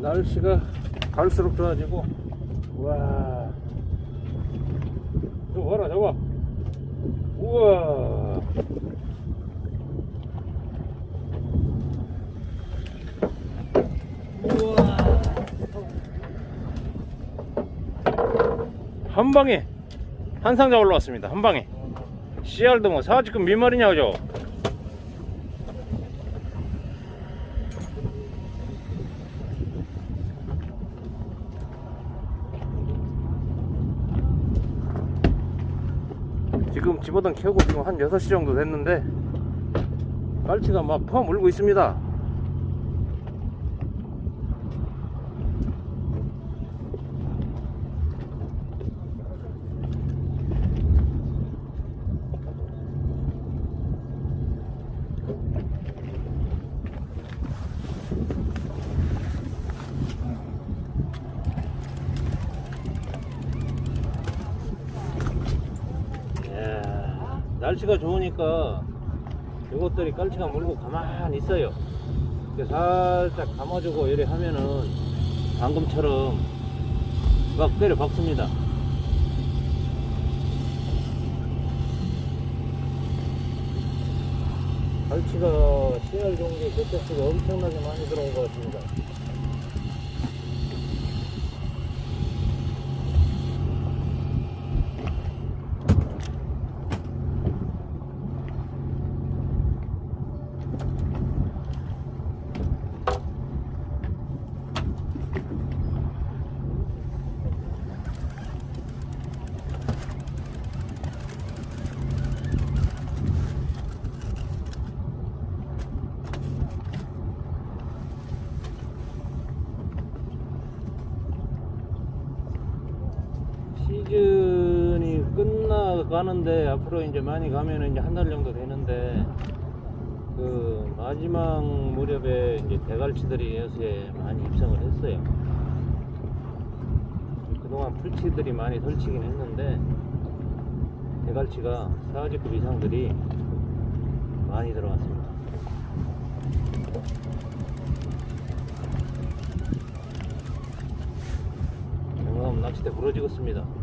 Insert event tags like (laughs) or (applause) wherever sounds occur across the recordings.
날씨가 갈수록 좋아지고 와. 저거 봐라 저거. 우와. 우와. 한 방에 한 상자 올라왔습니다. 한 방에. 씨알도 뭐 사지금 저지 금 집어던 켜고 지금 한 6시 정도 됐는데 깔치가 막 퍼 물고 있습니다 날씨가 좋으니까 이것들이 깔치가 물고 가만히 있어요. 이렇게 살짝 감아주고 이래 하면은 방금처럼 막 때려 박습니다. 갈치가 씨알 종류 개체수가 엄청나게 많이 들어온 것 같습니다. 시즌이 끝나 가는데 앞으로 이제 많이 가면은 이제 한 달 정도 되는데 그 마지막 무렵에 이제 대갈치들이 여수에 많이 입성을 했어요. 그동안 풀치들이 많이 설치긴 했는데 대갈치가 4지급 이상들이 많이 들어왔습니다. 경험 낚싯대 부러지겠습니다.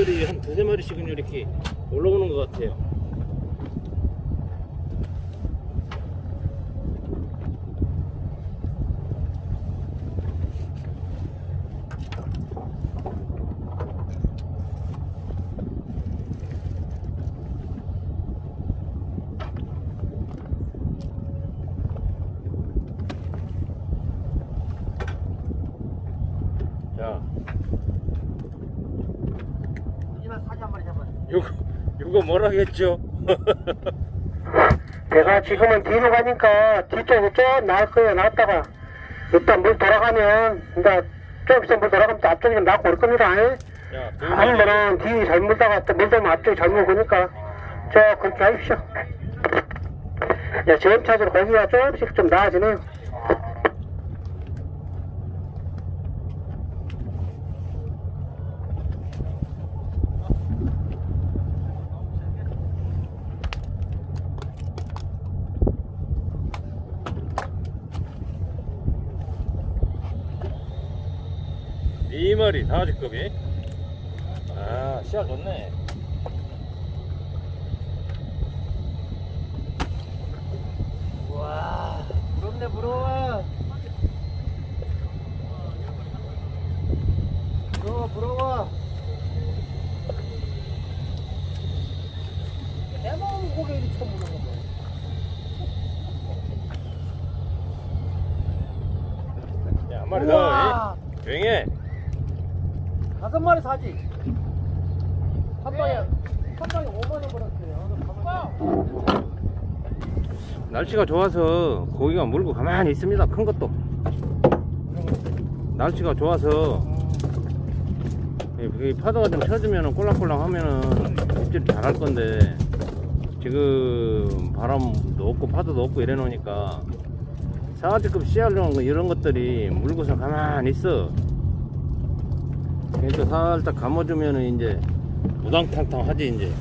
사수꽃들이 한 두세 마리씩은 이렇게 올라오는 것 같아요. 자, 이만 사자 한 마리 잡아. 요거 요거 뭐라겠죠? (laughs) 내가 지금은 뒤로 가니까 뒤쪽으로 쭉 나올 거예요. 나왔다가 일단 물 돌아가면 이제 좀 있으면 물 돌아가면 또 앞쪽이 좀 나고 올 겁니다. 예? 자, 두한 마리. 번은 뒤 잘 물다가 또 물 돌면 앞쪽이 잘못 오니까 저 그렇게 하십시오. 이제 점차적으로 고기가 조금씩 좀 나아지네요. 네 마리 사지급이. 아, 씨알 좋네. 와, 부럽네 부러워. 마리 우와. 더. 조용히 해. 다섯 마리 사지. 한 방에 한 방에 5만 원 벌었어요. 날씨가 좋아서 고기가 물고 가만히 있습니다. 큰 것도. 날씨가 좋아서 이 파도가 좀 쳐주면 꼴랑꼴랑 하면은 입질 잘할 건데 지금 바람도 없고 파도도 없고 이래 놓으니까 사가지급 씨알용 이런 것들이 물고서 가만히 있어. 그러니까 살짝 감아주면은 이제 우당탕탕 하지 이제.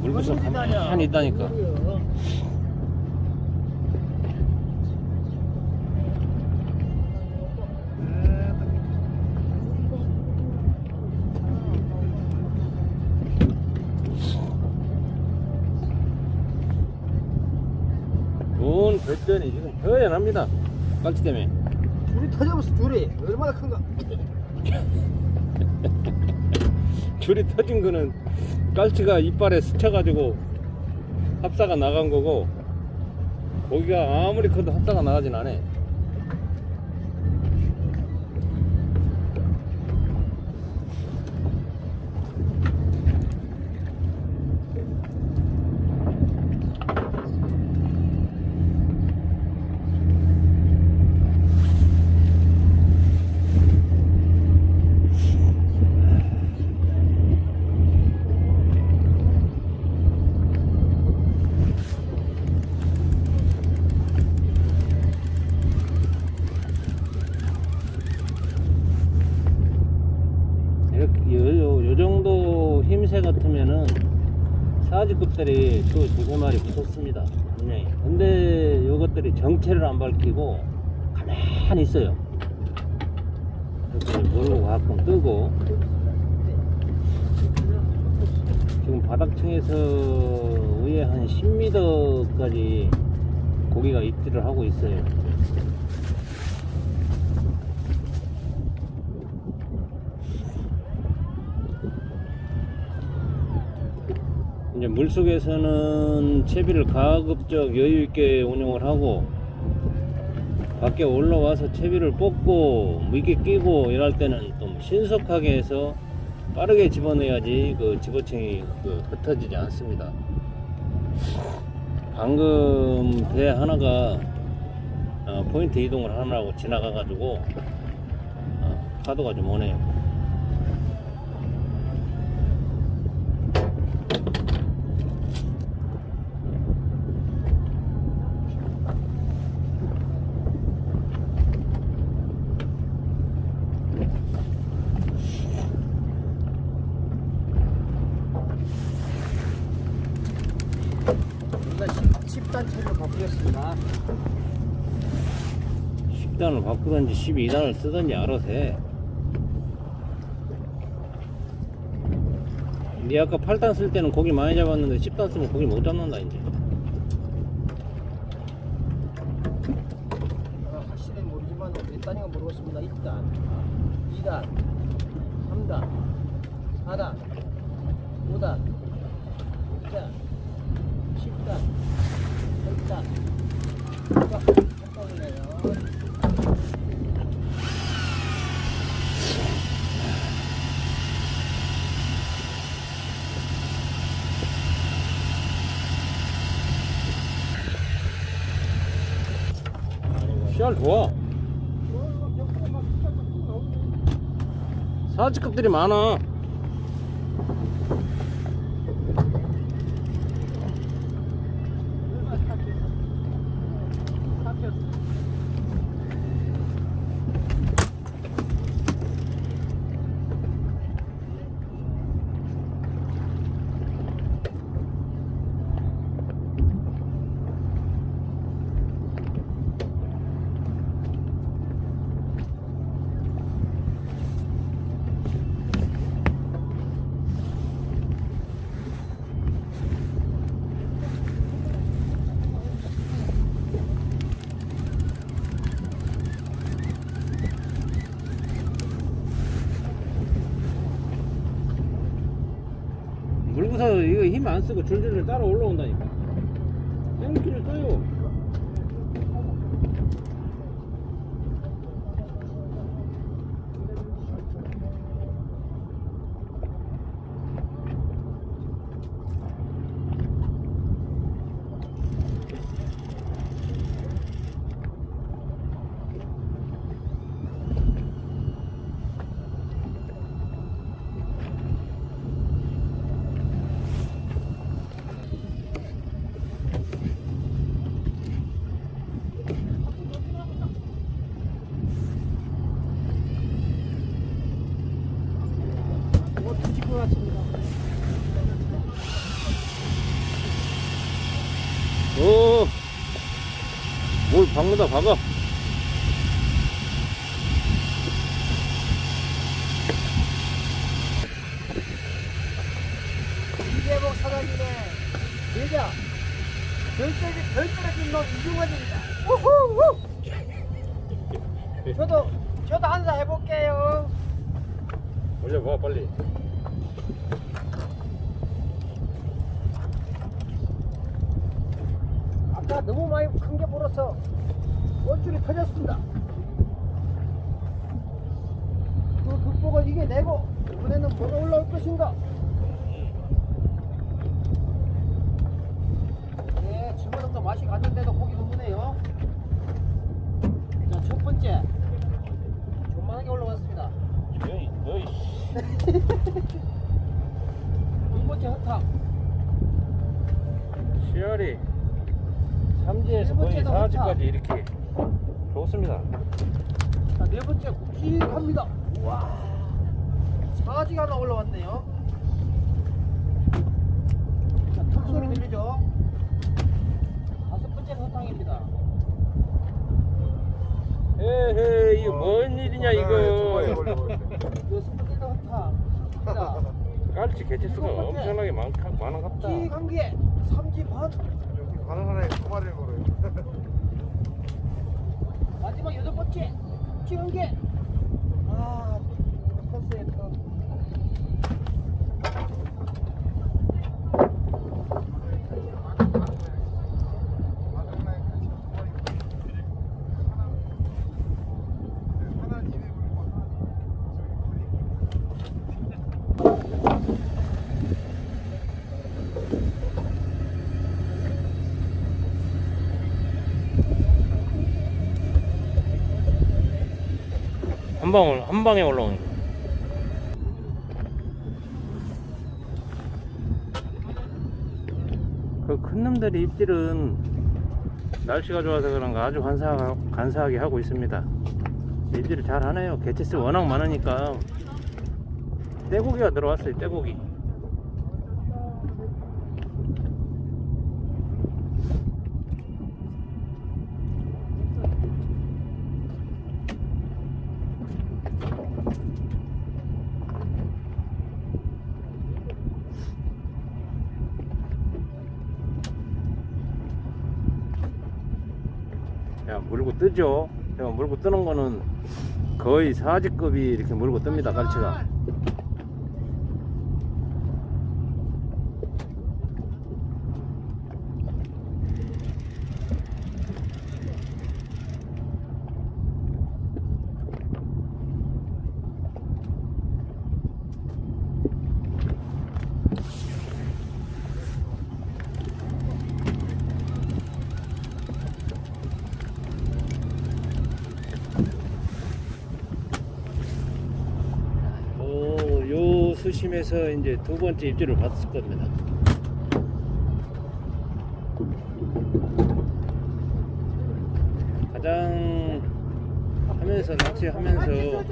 물고서 가만히 있다니까. 배전이 지금 허연합니다. 깔치 때문에. 줄이 터져버렸어 줄이 얼마나 큰가? (laughs) 줄이 터진 거는 깔치가 이빨에 스쳐가지고 합사가 나간 거고 고기가 아무리 커도 합사가 나가진 않아. 붙었습니다. 분명히. 근데 요것들이 정체를 안 밝히고 가만히 있어요. 이렇게 모르고 가끔 뜨고 지금 바닥층에서 위에 한 10m까지 고기가 입질을 하고 있어요. 물속에서는 채비를 가급적 여유 있게 운영을 하고 밖에 올라와서 채비를 뽑고 미끼 끼고 이럴 때는 좀 신속하게 해서 빠르게 집어내야지 그 집어층이 그 흩어지지 않습니다. 방금 배 하나가 어, 포인트 이동을 하느라고 지나가가지고 어, 파도가 좀 오네요. 우리가 10단 채로 바꾸겠습니다. 10단을 바꾸든지 12단을 쓰든지 알아서 해. 니 아까 8단 쓸 때는 고기 많이 잡았는데 10단 쓰면 고기 못 잡는다 이제. 확실히 모르지만 몇 단인가 모르겠습니다. 1단, 2단, 3단, 4단, 5단, 6단, 10단, 8단. 이거 한 단이네요. 씨알 좋아. 사지급들이 많아. 물구서 이거 힘 안 쓰고 줄줄줄 따라 올라온다니까. 땡기를 써요. 뭐 뒤질 것 같습니다. 오, 뭘 박는다 박아. 이재복 사장님의 제자 별자리 별자리 놈 이중환입니다. 우후! 저도 저도 한사 해볼게요. 올려봐 빨리. 아까 너무 많이 큰 게 불어 서 꽃줄이 터졌습니다. 그 극복을 이겨내고 이번에는 뭐가 올라올 것인가? 네, 주문도 맛이 갔는데도 고기 너무네요. 자, 첫 번째. 조만하게 올라왔습니다. 조용히. (laughs) 두 번째 허탕. 시열이 삼지에서 네 거의 사지까지 이렇게 좋습니다. 자, 네 번째 굵직합니다. 와, 사지가 하나 올라왔네요. 자, 턱 소리 들리죠? 다섯 번째 허탕입니다. 에헤이 이거 뭔 일이냐 이거. 여섯 번째도 허탕입니다. 깔치 개체수가 일곱 번째. 엄청나게 많, 많아갑다. 굵직한 게 삼지 반. 가는 하나에 두 마리를 걸어요. (laughs) 마지막 여덟 번째 굵직한 게. 아, 컸어요, 컸어. 하나는 200원이고 한 방울 한 방에 올라오는 거. 그큰 놈들의 입질은 날씨가 좋아서 그런가 아주 간사, 간사하게 하고 있습니다. 입질을 잘 하네요. 개체수 워낙 많으니까 떼고기가 들어왔어요. 떼고기. 야 물고 뜨죠. 야, 물고 뜨는 거는 거의 사지급이 이렇게 물고 뜹니다. 갈치가. 오, 요 수심에서 이제 두 번째 입질을 받았을 겁니다. 가장 하면서 낚시하면서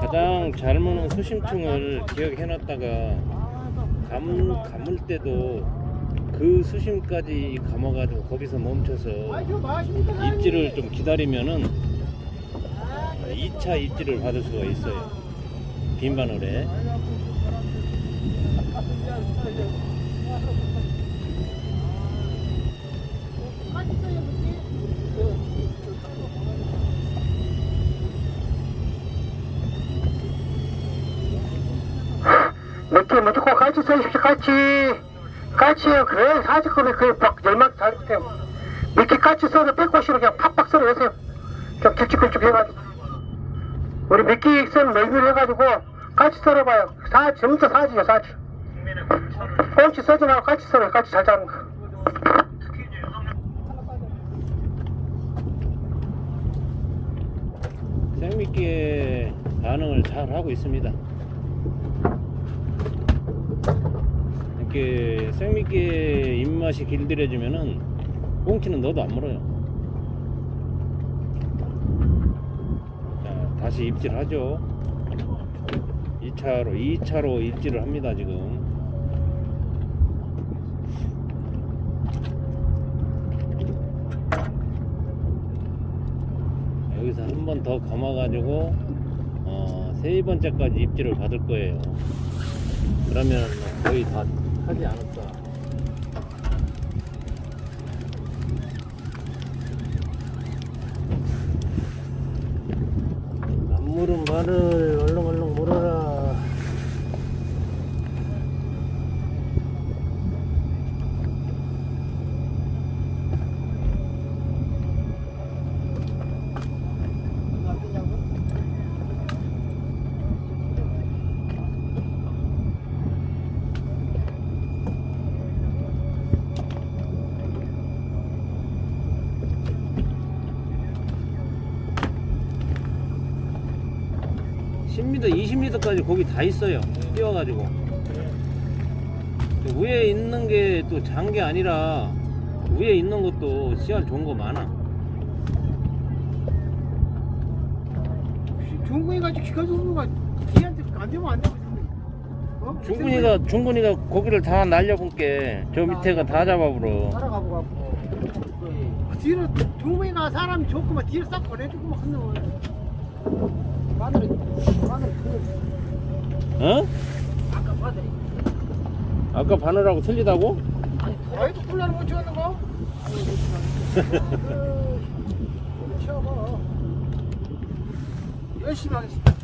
가장 잘 무는 수심층을 기억해 놨다가 감, 감을 때도 그 수심까지 감아가지고 거기서 멈춰서 입질을 좀 기다리면은 2차 입질을 받을 수가 있어요. 빈 바늘에. 몇개 무조건 같이 써주십시오, 같이. 까치요. 그래 사지급에 그막 열만 잘못해요. 이렇게 까치 썰어 빼고시로 그냥 팍팍 썰어 내세요. 좀 길쭉길쭉 해가지고. 우리 미끼 썰 넓이를 해가지고 까치 썰어봐요. 사 전부 사지요 사지 꽁치 써지 말고 까치 썰어요. 까치 잘 잡는 거. 생미끼의 반응을 잘 하고 있습니다. 이렇게 생미끼의 입맛이 길들여지면은 꽁치는 넣어도 안 물어요. 자, 다시 입질하죠. 2차로, 2차로 입질을 합니다, 지금. 여기서 한 번 더 감아가지고 어, 세 번째까지 입질을 받을 거예요. 그러면 거의 다 하지 않을까. 안 물은 발을 10m, 20m까지 고기 다 있어요. 뛰어가지고. 위에 있는 게 또 잔 게 아니라 위에 있는 것도 씨알 좋은 거 많아. 좋은 거가 걔한테 안 되면 안 되고 어? 중근이가 중근이가 고기를 다 날려본 게 저 밑에가 다 잡아버려. 따라가 보고 뒤로 중국이가 사람이 좋구만 뒤로 싹 보내주고만 한 놈을 마늘이 마늘 그 어? 아까 마늘이 아까 바늘하고 틀리다고? 아이도 콜라를 못 치웠는 거? 치워봐 열심히 하겠습니다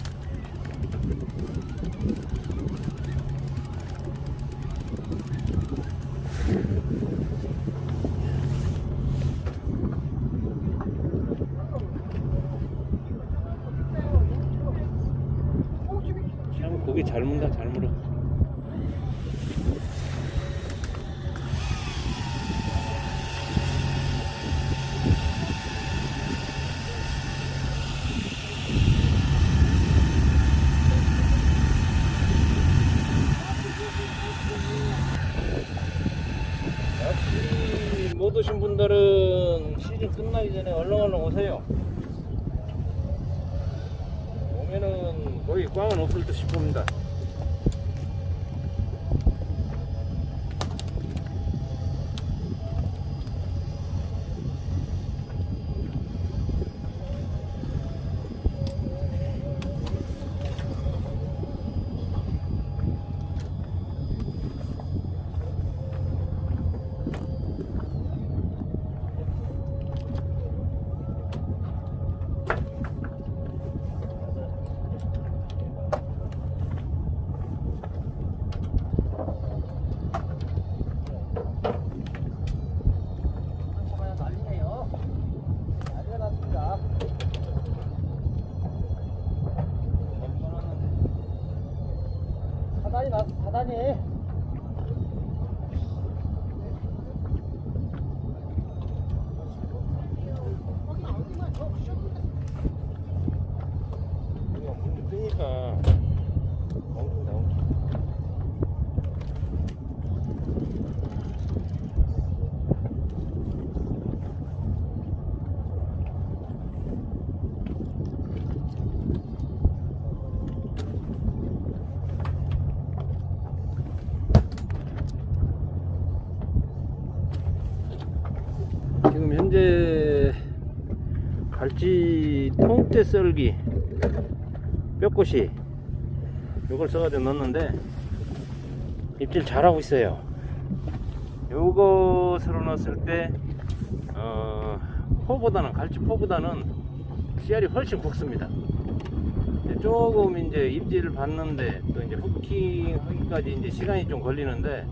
참 고기 잘 문다 잘 물어. 낚시 못 오신 끝나기 전에 얼렁얼렁 오세요. 오면은 거의 꽝은 없을 듯 싶습니다. 사단이 통째 썰기 뼈꽃이 요걸 써가지고 넣었는데 입질 잘하고 있어요 요것으로 넣었을 때 어, 포보다는 갈치 포보다는 씨알이 훨씬 굵습니다 조금 이제 입질을 받는데 또 이제 후킹 하기까지 이제 시간이 좀 걸리는데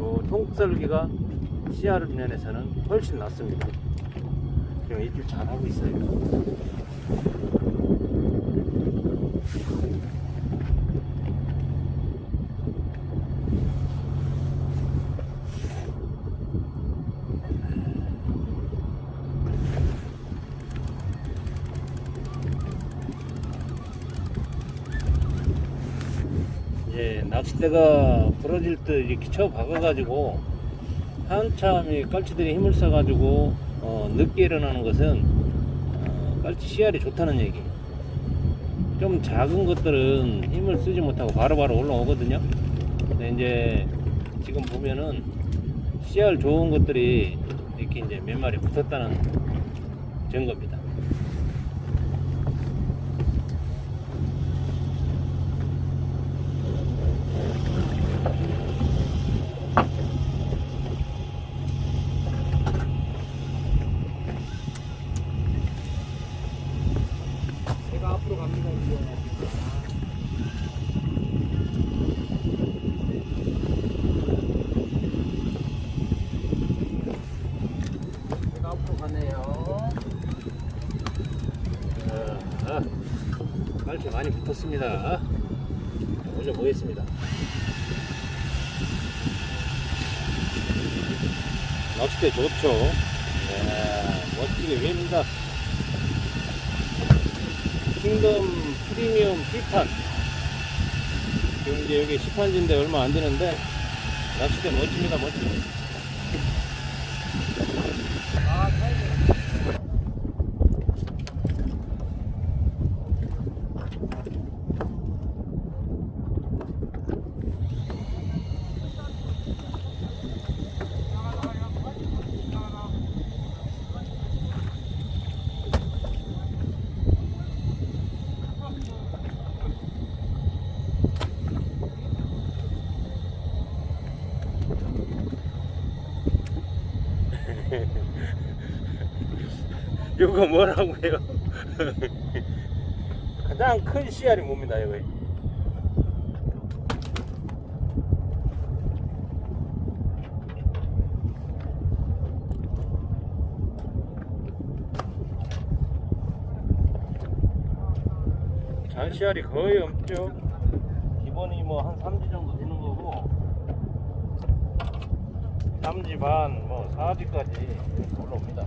요 통썰기가 씨알 면에서는 훨씬 낫습니다. 지금 입질 잘 하고 있어요. 이제 낚싯대가 부러질 듯 이렇게 쳐 박아가지고 한참 이 깔치들이 힘을 써가지고 어, 늦게 일어나는 것은 어, 깔치 씨알이 좋다는 얘기. 좀 작은 것들은 힘을 쓰지 못하고 바로 바로 올라오거든요. 근데 이제 지금 보면은 씨알 좋은 것들이 이렇게 이제 몇 마리 붙었다는 증거입니다. 제가 앞으로 갑니다. 이제. 제가 앞으로 가네요. 자, 깔치 많이 붙었습니다. 올려보겠습니다. 낚싯대 좋죠. 이야, 멋지게 웹니다. 킹덤 프리미엄 B판. 지금 이제 여기 시판지인데 얼마 안 되는데, 낚싯대 멋집니다, 멋지게. 이거 뭐라고요? (laughs) 가장 큰 씨알이 뭡니다, 이거. 잔씨알이 거의 없죠. 기본이 뭐 한 3지 정도 되는 거고, 3지 반, 뭐 4지까지 이렇게 올라옵니다.